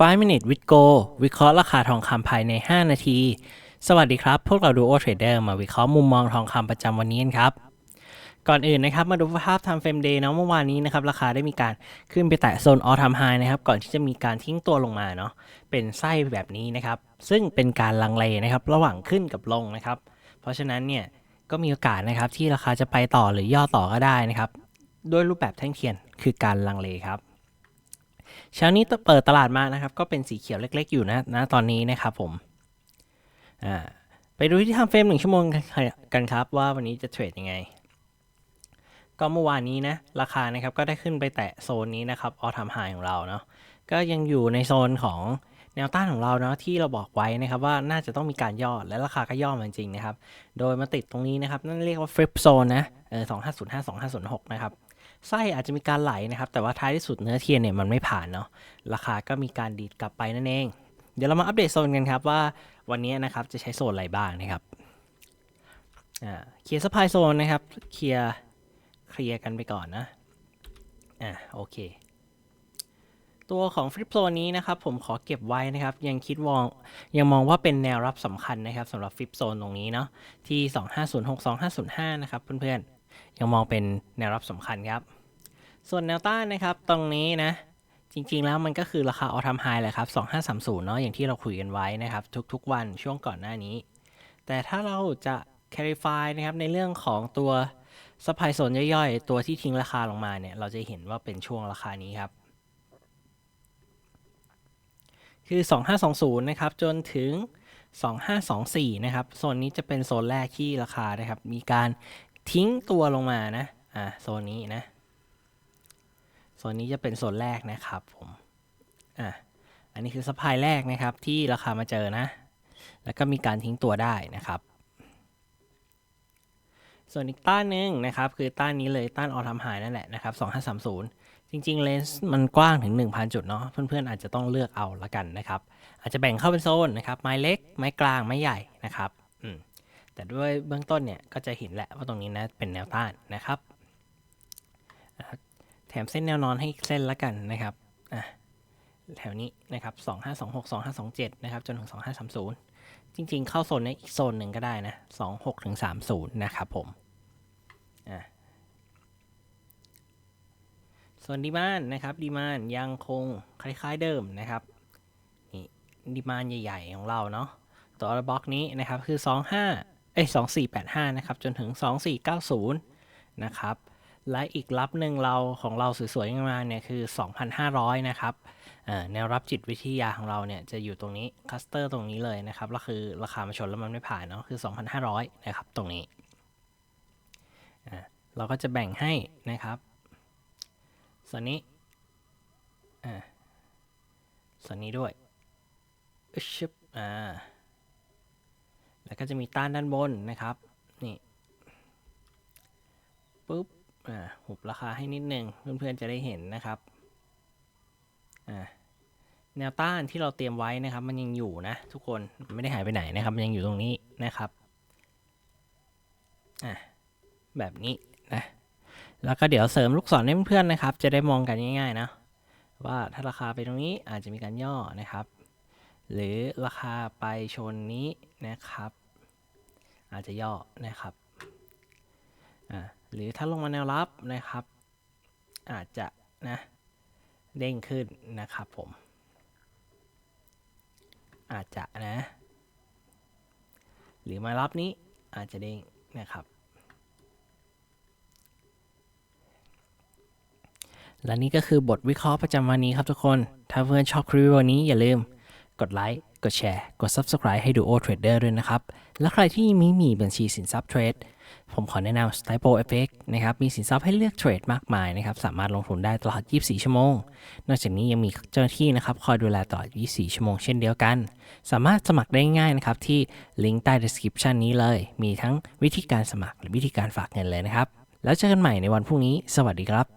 5 minute with go วิเคราะห์ราคาทองคำภายใน 5 นาที สวัสดีครับ พวกเราดูโอเทรดเดอร์มาวิเคราะห์มุมมองทองคำประจำวันนี้นครับ ก่อนอื่นนะครับ มาดูภาพ time frame day เนาะเมื่อวานนี้นะครับ ราคาได้มีการขึ้นไปแตะโซน all time high นะครับ ก่อนที่จะมีการทิ้งตัวลงมาเนาะเป็นไส้แบบนี้นะครับ ซึ่งเป็นการลังเลนะครับ ระหว่างขึ้นกับลงนะครับ เพราะฉะนั้นเนี่ยก็มีโอกาสนะครับที่ราคาจะไปต่อหรือย่อต่อก็ได้นะครับด้วยรูปแบบแท่งเทียนคือการลังเลครับ เช้านี้เปิดตลาดมานะครับ ก็เป็นสีเขียวเล็ก ๆ อยู่นะนะตอนนี้นะครับผมอ่าไปดูที่ทำเฟรมหนึ่งชั่วโมงกันครับว่าวันนี้จะเทรดยังไง ก็เมื่อวานนี้นะ ราคานะครับก็ได้ขึ้นไปแตะโซนนี้นะครับออทามไฮของเราเนาะก็ยังอยู่ในโซนของแนวต้านของเราเนาะที่เราบอกไว้นะครับว่าน่าจะต้องมีการย่อและราคาก็ย่อมาจริงๆนะครับ โดยมาติดตรงนี้นะครับ นั่นเรียกว่าฟลิปโซนนะเออสองห้าศูนย์ห้าสองห้าศูนย์หกนะครับ ไส้อาจจะมีการไหลนะครับ แต่ว่าท้ายที่สุดเนื้อเทียนเนี่ยมันไม่ผ่านเนาะราคาก็มีการดีดกลับไปนั่นเอง เดี๋ยวเรามาอัปเดตโซนกันครับว่าวันนี้นะครับจะใช้โซนอะไรบ้างนะครับเคลียร์สปายโซนนะครับเคลียร์เคลียร์กันไปก่อนนะอ่าโอเค ตัวของฟลิปโซนนี้นะครับผมขอเก็บไว้นะครับ ยังคิดวองยังมองว่าเป็นแนวรับสำคัญนะครับสำหรับฟลิปโซนตรงนี้เนาะที่ 2506 2505 นะครับเพื่อนๆ ยังมองเป็นแนวรับสำคัญครับ ส่วนแนวต้านนะครับ ตรงนี้นะ จริง ๆ แล้วมันก็คือราคาออท m มไฮแหละครับ2530เนาะอย่างที่เราคุยกันไว้นะครับ ทุกๆ วันช่วงก่อนหน้านี้ แต่ถ้าเราจะ clarify นะครับในเรื่องของตัว supply zone ย่อยๆ ตัวที่ทิ้งราคาลงมาเนี่ย เราจะเห็นว่าเป็นช่วงราคานี้ครับ คือ 2520 นะครับ จนถึง 2524 นะครับ โซนนี้จะเป็นโซนแรกที่ราคานะครับ มีการ ทิ้งตัวลงมานะ อ่าโซนนี้นะ โซนนี้จะเป็นโซนแรกนะครับผมอะอันนี้คือสปายแรกนะครับที่ราคามาเจอนะ แล้วก็มีการทิ้งตัวได้นะครับ ส่วนอีกต้านหนึ่งนะครับคือต้านนี้เลยต้านออทามไฮนั่นแหละนะครับ2530 จริงๆเลนส์มันกว้างถึง 1,000 จุดเนาะเพื่อนๆอาจจะต้องเลือกเอาละกันนะครับ อาจจะแบ่งเข้าเป็นโซนนะครับไม้เล็กไม้กลางไม้ใหญ่นะครับ แต่ด้วยเบื้องต้นเนี่ยก็จะเห็นแหละว่าตรงนี้นะเป็นแนวต้านนะครับแถมเส้นแนวนอนให้เส้นละกันนะครับแถวนี้นะครับ2526 2527นะครับจนถึง2530 จริงๆ เข้าโซนนี้อีกโซนหนึ่งก็ได้นะ26ถึง30 นะครับผมส่วนดีมานนะครับดีมานยังคงคล้าย ๆเดิมนะครับนี่ดีมานใหญ่ ๆ ของเราเนาะตัวบล็อกนี้นะครับคือ 25 เอ้ย2485 นะครับ จนถึง 2490 นะครับ และอีกรับหนึ่งเราของเราสวยๆงามเนี่ยคือ 2,500 นะครับแนวรับจิตวิทยาของเราเนี่ยจะอยู่ตรงนี้คัสเตอร์ตรงนี้เลยนะครับแล้วคือราคามาชนแล้วมันไม่ผ่านเนาะคือ 2,500 นะครับ ตรงนี้ เราก็จะแบ่งให้นะครับส่วนนี้ส่วนนี้ด้วยอึชบอ่า แล้วก็จะมีต้านด้านบนนะครับ นี่ปุ๊บ อ่า หุบราคาให้นิดนึง เพื่อนๆจะได้เห็นนะครับ อ่า แนวต้านที่เราเตรียมไว้นะครับ มันยังอยู่นะ ทุกคน ไม่ได้หายไปไหนนะครับ มันยังอยู่ตรงนี้นะครับ อ่า แบบนี้นะ แล้วก็เดี๋ยวเสริมลูกศรให้เพื่อนๆนะครับ จะได้มองกันง่ายๆนะ ว่าถ้าราคาไปตรงนี้อาจจะมีการย่อนะครับ หรือราคาไปชนนี้นะครับ อาจจะย่อนะครับอ่าหรือถ้าลงมาแนวรับนะครับ อาจจะนะเด้งขึ้นนะครับผม อาจจะนะ หรือมารับนี้อาจจะเด้งนะครับ และนี่ก็คือบทวิเคราะห์ประจำวันนี้ครับทุกคน ถ้าเพื่อนชอบคลิปวันนี้อย่าลืม กดไลค์ กดแชร์ กด Subscribe ให้ดูโอเทรดเดอร์ด้วยนะครับ และใครที่ยังไม่มีบัญชีสินทรัพย์เทรด ผมขอแนะนำ Stipo FX นะครับ มีสินทรัพย์ให้เลือกเทรดมากมายนะครับ สามารถลงทุนได้ตลอด 24 ชั่วโมง นอกจากนี้ยังมีเจ้าหน้าที่นะครับ คอยดูแลตลอด 24 ชั่วโมงเช่นเดียวกัน สามารถสมัครได้ง่ายนะครับที่ลิงก์ใต้ description นี้เลย มีทั้งวิธีการสมัครและวิธีการฝากเงินเลยนะครับ แล้วเจอกันใหม่ในวันพรุ่งนี้ สวัสดีครับ